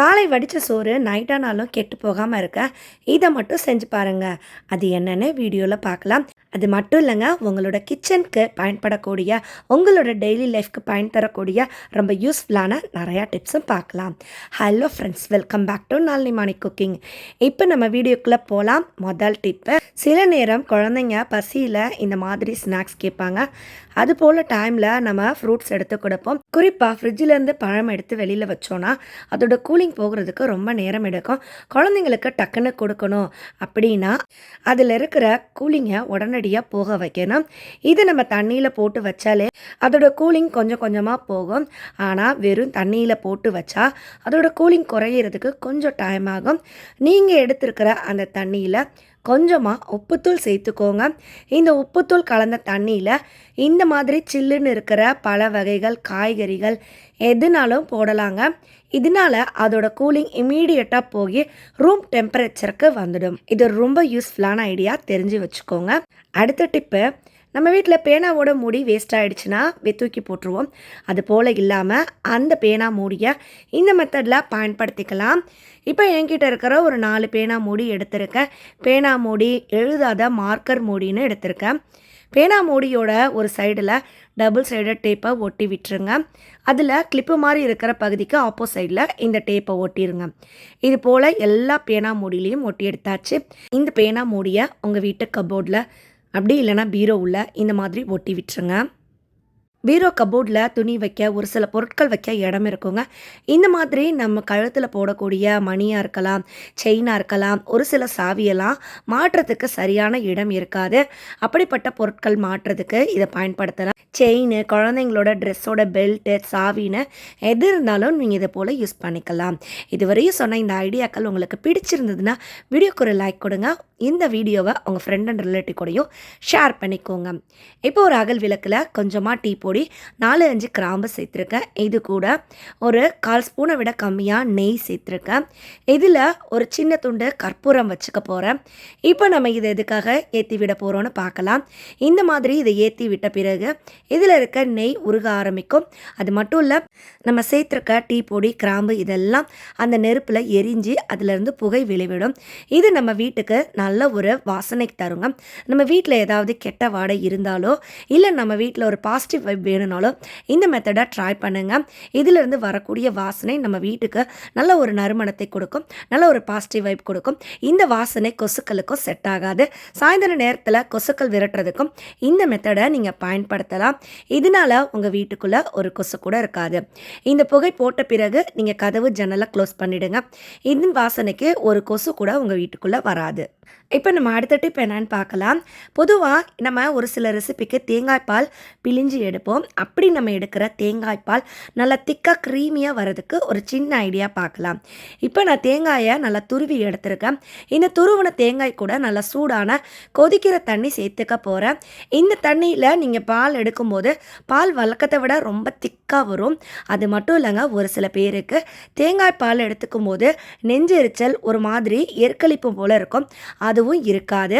காலை வடித்த சோறு நைட்டானாலும் கெட்டு போகாமல் இருக்க. இதை மட்டும் செஞ்சு பாருங்கள் அது என்னென்னு வீடியோவில் பார்க்கலாம் அது மட்டும் இல்லைங்க உங்களோட கிச்சனுக்கு பயன்படக்கூடிய உங்களோட டெய்லி லைஃப்க்கு பயன் தரக்கூடிய ரொம்ப யூஸ்ஃபுல்லான நிறையா டிப்ஸும் பார்க்கலாம் hello friends welcome back to Nalini Mani cooking இப்போ நம்ம வீடியோக்குள்ளே போகலாம் முதல் டிப்பு சில நேரம் குழந்தைங்க பசியில் இந்த மாதிரி ஸ்நாக்ஸ் கேட்பாங்க. அது போல் டைமில் நம்ம ஃப்ரூட்ஸ் எடுத்து கொடுப்போம். குறிப்பாக ஃப்ரிட்ஜிலேருந்து பழம் எடுத்து வெளியில் வச்சோன்னா அதோட கூலிங் போகிறதுக்கு ரொம்ப நேரம் எடுக்கும். குழந்தைங்களுக்கு டக்குன்னு கொடுக்கணும் அப்படின்னா அதில் இருக்கிற கூலிங்கை உடனடியாக போக வைக்கணும். இது நம்ம தண்ணியில் போட்டு வச்சாலே அதோட கூலிங் கொஞ்சம் கொஞ்சமாக போகும். ஆனால் வெறும் தண்ணியில் போட்டு வச்சா அதோட கூலிங் குறையிறதுக்கு கொஞ்சம் டைம் ஆகும். நீங்கள் எடுத்திருக்கிற அந்த தண்ணியில் கொஞ்சமாக உப்புத்தூள் சேர்த்துக்கோங்க. இந்த உப்புத்தூள் கலந்த தண்ணியில் இந்த மாதிரி சில்லுன்னு இருக்கிற பல வகைகள் காய்கறிகள் எதுனாலும் போடலாங்க. இதனால அதோட கூலிங் இமீடியட்டாக போய் ரூம் டெம்பரேச்சருக்கு வந்துடும். இது ரொம்ப யூஸ்ஃபுல்லான ஐடியா தெரிஞ்சு வச்சுக்கோங்க. அடுத்த டிப்பு நம்ம வீட்டில் பேனாவோட மூடி வேஸ்ட் ஆகிடுச்சுன்னா தூக்கி போட்டுருவோம். அது போல் இல்லாமல் அந்த பேனா மூடியை இந்த மெத்தடில் பயன்படுத்திக்கலாம். இப்போ என்கிட்ட இருக்கிற ஒரு நாலு பேனா மூடி எடுத்திருக்கேன் பேனா மூடி எழுதாத மார்க்கர் மூடின்னு எடுத்திருக்கேன் பேனா மூடியோட ஒரு சைடில் டபுள் சைடட் டேப்பை ஒட்டி விட்டுருங்க. அதில் கிளிப்பு மாதிரி இருக்கிற பகுதிக்கு ஆப்போசைடில் இந்த டேப்பை ஒட்டிடுங்க இது போல் எல்லா பேனா மூடிலையும் ஒட்டி எடுத்தாச்சு. இந்த பேனா மூடியை உங்கள் வீட்டு கபோர்டில் அப்படி இல்லைனா பீரோ உள்ள இந்த மாதிரி ஒட்டி விட்டுருங்க. பீரோ கபோர்டில் துணி வைக்க ஒரு சில பொருட்கள் வைக்க இடம் இருக்குங்க. இந்த மாதிரி நம்ம கழுத்தில் போடக்கூடிய மணியாக இருக்கலாம் செயினாக இருக்கலாம் ஒரு சில சாவியெல்லாம் மாற்றுறதுக்கு சரியான இடம் இருக்காது. அப்படிப்பட்ட பொருட்கள் மாற்றுறதுக்கு இதை பயன்படுத்தலாம். செயின் குழந்தைங்களோட ட்ரெஸ்ஸோட பெல்ட்டு சாவின்னு எது இருந்தாலும் நீங்கள் இதை போல் யூஸ் பண்ணிக்கலாம். இதுவரையும் சொன்ன இந்த ஐடியாக்கள் உங்களுக்கு பிடிச்சிருந்ததுன்னா வீடியோக்கு ஒரு லைக் கொடுங்க. இந்த வீடியோவை உங்கள் ஃப்ரெண்ட் அண்ட் ரிலேட்டிவ் கூடயும் ஷேர் பண்ணிக்கோங்க. இப்போ ஒரு அகல் விளக்கில் கொஞ்சமாக டீ பொடி நாலு அஞ்சு கிராம்பு சேர்த்துருக்கேன். இது கூட ஒரு கால் ஸ்பூனை விட கம்மியாக நெய் சேர்த்துருக்கேன். இதில் ஒரு சின்ன துண்டு கற்பூரம் வச்சுக்க போகிறேன் இப்போ நம்ம இதை எதுக்காக ஏற்றி விட போகிறோன்னு பார்க்கலாம். இந்த மாதிரி இதை ஏற்றி விட்ட பிறகு இதில் இருக்க நெய் உருக ஆரம்பிக்கும். அது மட்டும் இல்லை நம்ம சேர்த்துருக்க டீ பொடி கிராம்பு இதெல்லாம் அந்த நெருப்பில் எரிஞ்சு அதிலிருந்து புகை வெளிவிடும். இது நம்ம வீட்டுக்கு நல்ல ஒரு வாசனை தருங்க. நம்ம வீட்டில் ஏதாவது கெட்ட வாடை இருந்தாலோ இல்லை நம்ம வீட்டில் ஒரு பாசிட்டிவ் வைப் வேணும்னாலும் இந்த மெத்தடை ட்ரை பண்ணுங்கள் இதிலிருந்து வரக்கூடிய வாசனை நம்ம வீட்டுக்கு நல்ல ஒரு நறுமணத்தை கொடுக்கும். நல்ல ஒரு பாசிட்டிவ் வைப் கொடுக்கும். இந்த வாசனை கொசுக்களுக்கும் செட் ஆகாது. சாயந்தர நேரத்தில் கொசுக்கள் விரட்டுறதுக்கும் இந்த மெத்தடை நீங்கள் பயன்படுத்தலாம். இதனால உங்கள் வீட்டுக்குள்ளே ஒரு கொசு கூட இருக்காது. இந்த புகை போட்ட பிறகு நீங்கள் கதவு ஜன்னலை க்ளோஸ் பண்ணிவிடுங்க இந்த வாசனைக்கு ஒரு கொசு கூட உங்கள் வீட்டுக்குள்ளே வராது. இப்போ நம்ம அடுத்த டிப் என்னன்னு பார்க்கலாம். பொதுவாக நம்ம ஒரு சில ரெசிபிக்கு தேங்காய் பால் பிழிஞ்சு எடுப்போம். அப்படி நம்ம எடுக்கிற தேங்காய் பால் நல்லா திக்காக க்ரீமியாக வர்றதுக்கு ஒரு சின்ன ஐடியா பார்க்கலாம். இப்போ நான் தேங்காயை நல்லா துருவி எடுத்திருக்கேன். இந்த துருவின தேங்காய் கூட நல்லா சூடான கொதிக்கிற தண்ணி சேர்த்துக்க போகிறேன் இந்த தண்ணியில் நீங்கள் பால் எடுக்கும்போது பால் வழக்கத்தை விட ரொம்ப திக்காக வரும். அது மட்டும் இல்லைங்க ஒரு சில பேருக்கு தேங்காய் பால் எடுத்துக்கும் போது நெஞ்செரிச்சல் ஒரு மாதிரி எற்களிப்பு போல் இருக்கும். அதுவும் இருக்காது.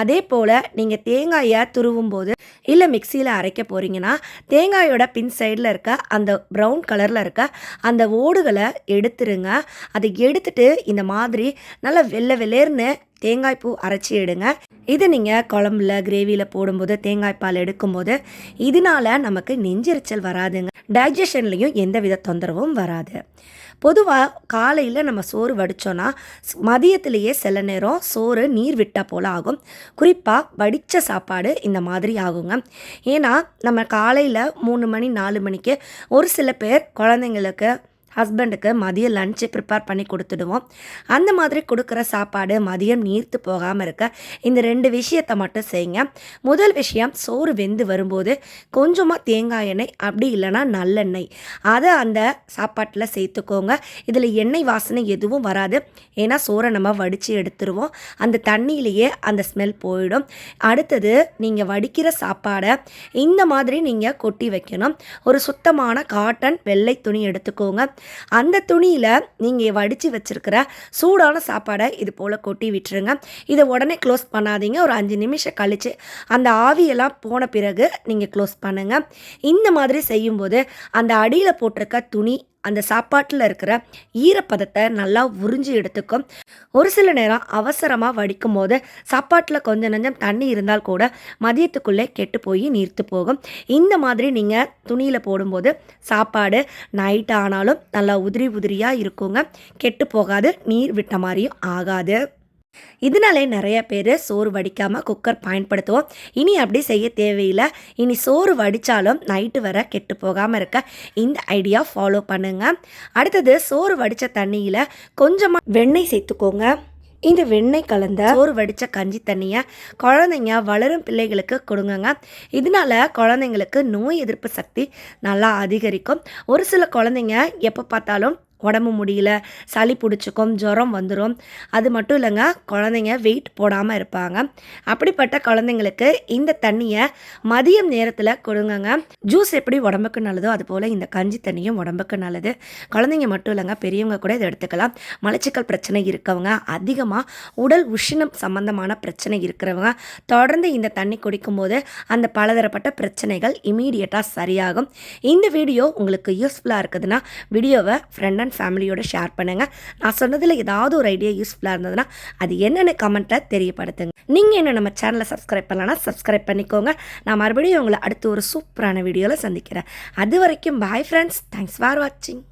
அதே போல் நீங்கள் தேங்காயை துருவும் போது இல்லை மிக்சியில் அரைக்க போகிறீங்கன்னா தேங்காயோட பின் சைடில் இருக்க அந்த ப்ரௌன் கலரில் இருக்க அந்த ஓடுகளை எடுத்துருங்க. அதை எடுத்துட்டு இந்த மாதிரி நல்லா வெள்ளை வெள்ளேர்னு தேங்காய் பூ அரைச்சி எடுங்க. இது நீங்கள் குழம்புல கிரேவியில் போடும்போது தேங்காய் பால் எடுக்கும்போது இதனால நமக்கு நெஞ்செரிச்சல் வராதுங்க. டைஜஷன்லேயும் எந்த வித தொந்தரவும் வராது. பொதுவாக காலையில் நம்ம சோறு வடித்தோன்னா மதியத்திலேயே சில நேரம் சோறு நீர் விட்டால் போல் ஆகும். குறிப்பாக வடித்த சாப்பாடு இந்த மாதிரி ஆகுங்க. ஏன்னா நம்ம காலையில் மூணு மணி நாலு மணிக்கு ஒரு சில பேர் குழந்தைங்களுக்கு ஹஸ்பண்டுக்கு மதியம் லஞ்சு ப்ரிப்பேர் பண்ணி கொடுத்துடுவோம். அந்த மாதிரி கொடுக்குற சாப்பாடு மதியம் நீர்த்து போகாமல் இருக்க இந்த ரெண்டு விஷயத்தை மட்டும் செய்யுங்க. முதல் விஷயம் சோறு வெந்து வரும்போது கொஞ்சமாக தேங்காய் எண்ணெய் அப்படி இல்லைன்னா நல்லெண்ணெய். அதை அந்த சாப்பாட்டில் சேர்த்துக்கோங்க. இதில் எண்ணெய் வாசனை எதுவும் வராது. ஏன்னா சோறை நம்ம வடித்து எடுத்துருவோம். அந்த தண்ணியிலேயே அந்த ஸ்மெல் போயிடும். அடுத்தது நீங்கள் வடிக்கிற சாப்பாடை இந்த மாதிரி நீங்கள் கொட்டி வைக்கணும். ஒரு சுத்தமான காட்டன் வெள்ளை துணி எடுத்துக்கோங்க. அந்த துணியில் நீங்கள் வடித்து வச்சுருக்கிற சூடான சாப்பாடை இது போல் கொட்டி விட்டுருங்க. இதை உடனே க்ளோஸ் பண்ணாதீங்க. ஒரு அஞ்சு நிமிஷம் கழித்து அந்த ஆவியெல்லாம் போன பிறகு நீங்கள் க்ளோஸ் பண்ணுங்கள் இந்த மாதிரி செய்யும்போது அந்த அடியில் போட்டிருக்க துணி அந்த சாப்பாட்டில் இருக்கிற ஈரப்பதத்தை நல்லா உறிஞ்சி எடுத்துக்கும். ஒரு சில நேரம் அவசரமாக வடிக்கும் போது சாப்பாட்டில் கொஞ்சம் நஞ்சம் தண்ணி இருந்தால் கூட மதியத்துக்குள்ளே கெட்டு போய் நீர்த்து போகும். இந்த மாதிரி நீங்கள் துணியில் போடும்போது சாப்பாடு நைட் ஆனாலும் நல்லா உதிரி உதிரியாக இருக்குங்க. கெட்டு போகாது நீர் விட்ட மாதிரியும் ஆகாது. இதனாலே நிறைய பேர் சோறு வடிக்காமல் குக்கர் பயன்படுத்துவோம். இனி அப்படி செய்ய தேவையில்லை. இனி சோறு வடித்தாலும் நைட்டு வர கெட்டு போகாமல் இருக்க இந்த ஐடியா ஃபாலோ பண்ணுங்கள் அடுத்தது சோறு வடித்த தண்ணியில் கொஞ்சமாக வெண்ணெய் சேர்த்துக்கோங்க. இந்த வெண்ணெய் கலந்த சோறு வடித்த கஞ்சி தண்ணியை குழந்தைங்க வளரும் பிள்ளைகளுக்கு கொடுங்கங்க. இதனால குழந்தைங்களுக்கு நோய் எதிர்ப்பு சக்தி நல்லா அதிகரிக்கும். ஒரு சில குழந்தைங்க எப்போ பார்த்தாலும் உடம்பு முடியல சளி பிடிச்சிக்கும் ஜுரம் வந்துடும் அது மட்டும் இல்லைங்க குழந்தைங்க வெயிட் போடாமல் இருப்பாங்க. அப்படிப்பட்ட குழந்தைங்களுக்கு இந்த தண்ணியை மதியம் நேரத்தில் கொடுங்கங்க. ஜூஸ் எப்படி உடம்புக்கு நல்லதோ அதுபோல் இந்த கஞ்சி தண்ணியும் உடம்புக்கு நல்லது. குழந்தைங்க மட்டும் இல்லைங்க பெரியவங்க கூட இதை எடுத்துக்கலாம். மலச்சிக்கல் பிரச்சனை இருக்கவங்க அதிகமாக உடல் உஷ்ணம் சம்பந்தமான பிரச்சனை இருக்கிறவங்க தொடர்ந்து இந்த தண்ணி குடிக்கும்போது அந்த பலதரப்பட்ட பிரச்சனைகள் இமீடியட்டாக சரியாகும். இந்த வீடியோ உங்களுக்கு யூஸ்ஃபுல்லாக இருக்குதுன்னா வீடியோவை ஃப்ரெண்ட் அண்ட் ஃபேமிலியோட ஷேர் பண்ணுங்கள் நான் சொன்னதில் ஏதாவது ஒரு ஐடியா யூஸ்ஃபுல்லாக இருந்ததுன்னா அது என்னென்னு கமெண்ட்டில் தெரியப்படுத்துங்க. நீங்கள் என்ன நம்ம சேனலை சப்ஸ்கிரைப் பண்ணலன்னா சப்ஸ்கிரைப் பண்ணிக்கோங்க. நான் மறுபடியும் உங்களை அடுத்து ஒரு சூப்பரான வீடியோவில் சந்திக்கிறேன். அது வரைக்கும் பாய் ஃப்ரெண்ட்ஸ் தேங்க்ஸ் ஃபார் வாட்சிங்